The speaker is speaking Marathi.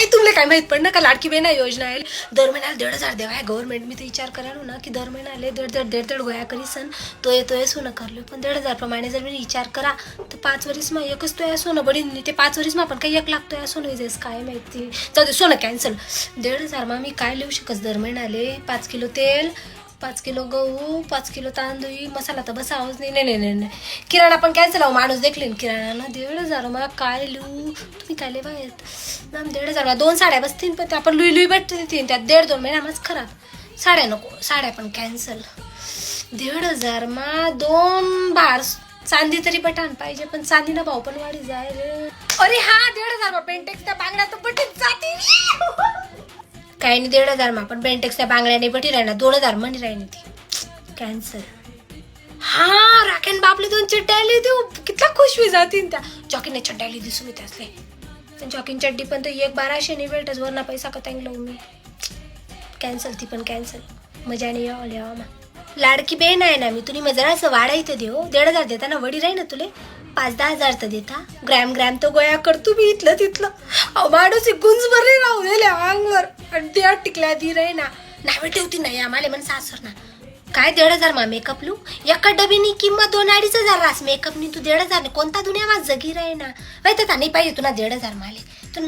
काय तुमला काय माहीत पडणं का लाडकी बहिणा योजना आहे. दर महिन्याला दीड हजार देवा गव्हर्नमेंट मी तर विचार करालो ना की दर महिन्याला दीड दीड दीड दीड गोया करी सन. तो येतो ये सोनं करलो. पण दीड हजार प्रमाणे जर मी विचार करा तर पाच वरीस मग एकच तो या सोनं. बडी ते पाच वरीस मग आपण काही एक लाख तो या सोनं. विजेस काय माहिती. जाऊ दे सोनं कॅन्सल दीड हजार मग मी काय लिहू शकस दर महिन्याले पाच किलो तेल पाच किलो गहू पाच किलो तांदूळ मसाला तर बस नाही नाही नाही नाही. किराणा पण कॅन्सल आहो हो, माणूस देखले ना किराणा. ना दीड हजार मग काय लिहू तुम्ही काय लिहा ना दीड हजार दोन साड्या बसतील पण ते आपण लुई लुई भेटते तीन त्यात दीड दोन महिना मग खराब. साड्या नको साड्या पण कॅन्सल दीड हजार मा दोन बार चांदी तरी बटान पाहिजे पण चांदीना भाव पण वाढी जाय रे अरे हा दीड हजार पेंटेक्स त्या बांगड्या तर बटीत काही नाही दीड हजार मग पण पेंटेक्स त्या बांगड्याने बटी दोन हजार म्हणे राहिली ती. कॅन्सल हा राखेन बापले दोन चड्ड्याले देऊ. कितला खुश होई जातील त्या. जॉकीने चड्ड्याले दिसू मी असले पण जॉकीन चड्डी पण तर एक बाराशे नाही भेटच वरना पैसा कतांग लावून मी. कॅन्सल ती पण कॅन्सल मजाने यावं यावं. मा लाडकी बेन आहे ना मी तुम्ही मग जरासं वाढायचं देऊ. दीड हजार देता ना वडी राही ना तुले? पाच दहा हजार तर देता. ग्रॅम ग्रॅम तर गोया करतो मी इथलं तिथलं. अहो माणूस गुंज बरे राहू दिले अंगवर आणि टिकल्या दी रे ना. नावे ठेवती नाही आम्हाला म्हण सासर ना काय दीड हजार मा मेकअप लू? एका डबीनी किंमत दोन अडीच हजार रास मेकअपनी तू दीड हजार कोणता दुनिया मा जगी राही ना? माहिती नाही पाहिजे तुला दीड हजार माले. तू